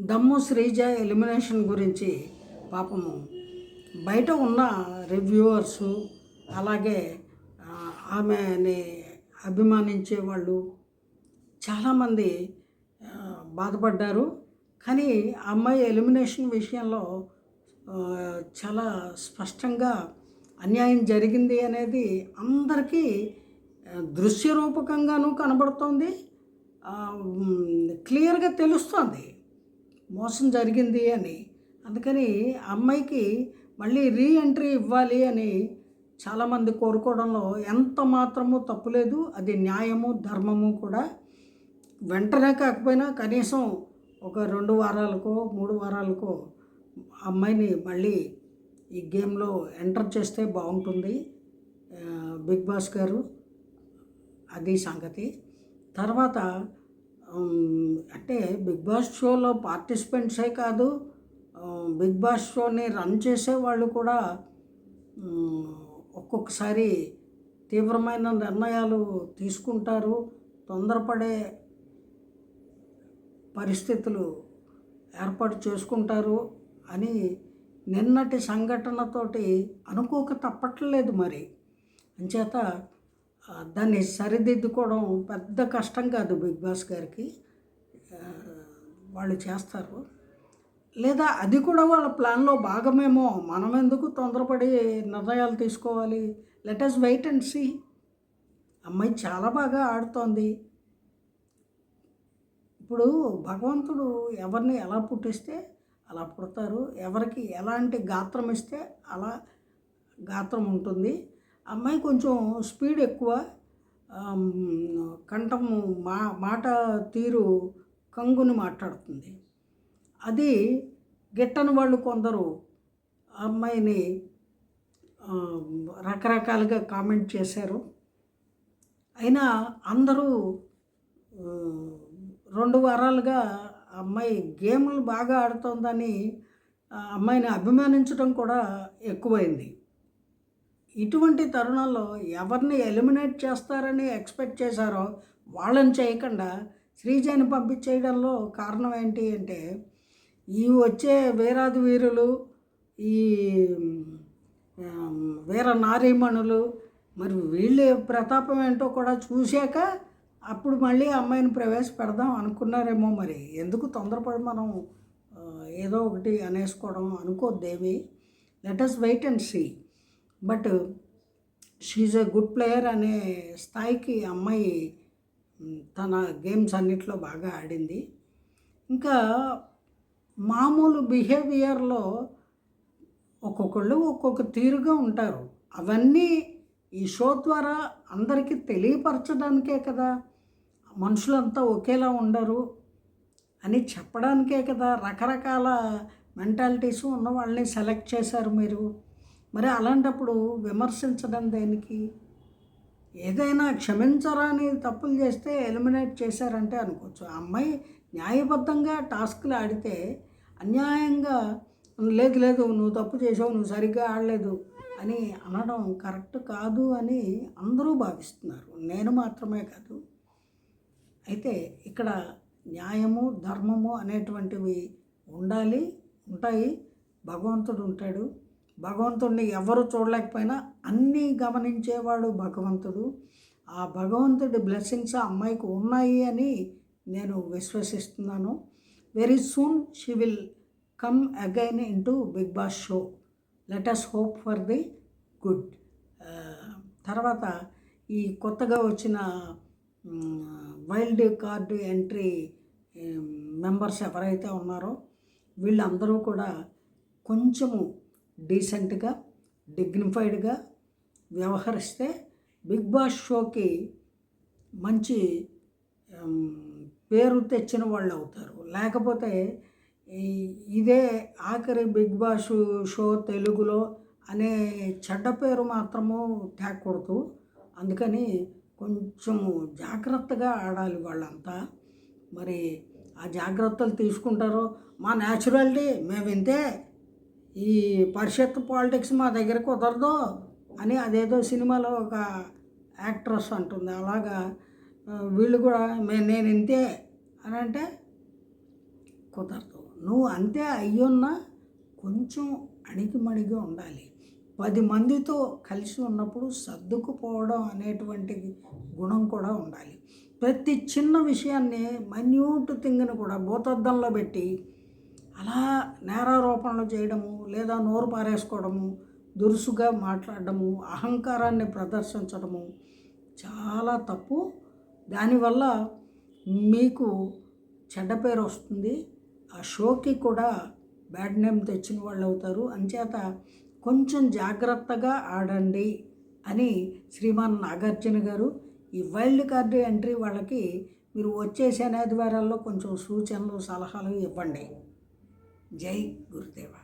దమ్ము శ్రీజ ఎలిమినేషన్ గురించి పాపము. బయట ఉన్న రివ్యూవర్సు అలాగే ఆమెని అభిమానించే వాళ్ళు చాలామంది బాధపడ్డారు. కానీ ఆ అమ్మాయి ఎలిమినేషన్ విషయంలో చాలా స్పష్టంగా అన్యాయం జరిగింది అనేది అందరికీ ఆ, దృశ్య కనబడుతోంది. క్లియర్గా తెలుస్తోంది. మోసం జరిగింది అని. అందుకని అమ్మాయికి మళ్ళీ రీ ఎంట్రీ ఇవ్వాలి అని చాలామంది కోరుకోవడంలో ఎంత మాత్రము తప్పులేదు అది న్యాయము ధర్మము కూడా వెంటనే కాకపోయినా కనీసం ఒక రెండు వారాలకో మూడు వారాలకో ఆ అమ్మాయిని మళ్ళీ ఈ గేమ్లో ఎంటర్ చేస్తే బాగుంటుంది. బిగ్ బాస్ గారు అది సంగతి. తర్వాత అంటే బిగ్ బాస్ షోలో పార్టిసిపెంట్సే కాదు బిగ్ బాస్ షోని రన్ చేసే వాళ్ళు కూడా ఒక్కొక్కసారి తీవ్రమైన నిర్ణయాలు తీసుకుంటారు తొందరపడే పరిస్థితులు ఏర్పాటు చేసుకుంటారు అని నిన్నటి సంఘటనతోటి అనుకోక తప్పట్లేదు మరి. అంచేత దాన్ని సరిదిద్దుకోవడం పెద్ద కష్టం కాదు బిగ్ బాస్ గారికి. వాళ్ళు చేస్తారు. లేదా అది కూడా వాళ్ళ ప్లాన్లో భాగమేమో. మనం ఎందుకు తొందరపడి నిర్ణయాలు తీసుకోవాలి? Let us wait and see అమ్మాయి చాలా బాగా ఆడుతోంది. ఇప్పుడు భగవంతుడు ఎవరిని ఎలా పుట్టిస్తే అలా పుడతారు. ఎవరికి ఎలాంటి గాత్రం ఇస్తే అలా గాత్రం ఉంటుంది. అమ్మాయి కొంచెం స్పీడ్ ఎక్కువ కంఠం కంఠము మా మాట తీరు కంగుని మాట్లాడుతుంది. అది గిట్టని వాళ్ళు కొందరు అమ్మాయిని రకరకాలుగా కామెంట్ చేశారు. అయినా అందరూ రెండు వారాలుగా అమ్మాయి గేమ్లు బాగా ఆడుతోందని అమ్మాయిని అభిమానించడం కూడా ఎక్కువైంది. ఇటువంటి తరుణంలో ఎవరిని ఎలిమినేట్ చేస్తారని ఎక్స్పెక్ట్ చేశారో వాళ్ళని చేయకుండా శ్రీజని పంపించేయడంలో కారణం ఏంటి అంటే ఈ వచ్చే వీరాది వీరులు ఈ వీర నారీమణులు మరి వీళ్ళ ప్రతాపం ఏంటో కూడా చూశాక అప్పుడు మళ్ళీ ఆ అమ్మాయిని ప్రవేశపెడదాం అనుకున్నారేమో మరి. ఎందుకు తొందరపడి మనం ఏదో ఒకటి అనేసుకోవడం అనుకోద్దేమి? Let us wait and see but she's a good player అనే స్థాయికి అమ్మాయి తన గేమ్స్ అన్నిట్లో బాగా ఆడింది. ఇంకా మామూలు బిహేవియర్లో ఒక్కొక్కళ్ళు ఒక్కొక్క తీరుగా ఉంటారు. అవన్నీ ఈ షో ద్వారా అందరికీ తెలియపరచడానికే కదా. మనుషులంతా ఒకేలా ఉండరు అని చెప్పడానికే కదా. రకరకాల మెంటాలిటీస్ ఉన్న వాళ్ళని సెలెక్ట్ చేశారు మీరు. మరి అలాంటప్పుడు విమర్శించడం దేనికి? ఏదైనా క్షమించరాని తప్పులు చేస్తే ఎలిమినేట్ చేశారంటే అనుకోవచ్చు. ఆ అమ్మాయి న్యాయబద్ధంగా టాస్క్లు ఆడితే అన్యాయంగా లేదు లేదు నువ్వు తప్పు చేసావు నువ్వు సరిగ్గా ఆడలేదు అని అనడం కరెక్ట్ కాదు అని అందరూ భావిస్తున్నారు. నేను మాత్రమే కాదు. అయితే ఇక్కడ న్యాయము ధర్మము అనేటువంటివి ఉండాలి ఉంటాయి. భగవంతుడు ఉంటాడు. భగవంతుడిని ఎవరు చూడలేకపోయినా అన్నీ గమనించేవాడు భగవంతుడు. ఆ భగవంతుడి బ్లెస్సింగ్స్ ఆ అమ్మాయికి ఉన్నాయి అని నేను విశ్వసిస్తున్నాను. Very soon she will come again in to Bigg Boss show let us hope for the good తర్వాత ఈ కొత్తగా వచ్చిన వైల్డ్ కార్డు ఎంట్రీ మెంబర్స్ ఎవరైతే ఉన్నారో వీళ్ళందరూ కూడా కొంచెము డీసెంట్గా డిగ్నిఫైడ్గా వ్యవహరిస్తే బిగ్ బాస్ షోకి మంచి పేరు తెచ్చిన వాళ్ళు అవుతారు. లేకపోతే ఈ- ఇదే ఆఖరి బిగ్ బాస్ షో తెలుగులో అనే చెడ్డ పేరు మాత్రము తేకూడదు. అందుకని కొంచెము జాగ్రత్తగా ఆడాలి వాళ్ళంతా. మరి ఆ జాగ్రత్తలు తీసుకుంటారు. మా న్యాచురాలిటీ మేము ఇంతే ఈ పరిషత్ పాలిటిక్స్ మా దగ్గర కుదరదు అని అదేదో సినిమాలో ఒక యాక్ట్రెస్ అంటుంది. అలాగా వీళ్ళు కూడా మే నేను ఇంతే అని అంటే కుదరదు. నువ్వు అంతే అయ్యున్నా కొంచెం అణిగిమణిగి ఉండాలి. పది మందితో కలిసి ఉన్నప్పుడు సర్దుకుపోవడం అనేటువంటి గుణం కూడా ఉండాలి. ప్రతి చిన్న విషయాన్ని మన్యూట్ థింగ్ని కూడా భూతద్దంలో పెట్టి అలా నేరారోపణలు చేయడము లేదా నోరు పారేసుకోవడము దురుసుగా మాట్లాడడము అహంకారాన్ని ప్రదర్శించడము చాలా తప్పు. దానివల్ల మీకు చెడ్డ పేరు వస్తుంది. ఆ షోకి కూడా బ్యాడ్ నేమ్ తెచ్చిన వాళ్ళు అవుతారు. అంచేత కొంచెం జాగ్రత్తగా ఆడండి అని శ్రీమాన్ నాగార్జున గారు ఈ వైల్డ్ కార్డు ఎంట్రీ వాళ్ళకి మీరు వచ్చే శనాదివారాల్లో కొంచెం సూచనలు సలహాలు ఇవ్వండి. जय गुरुदेवा।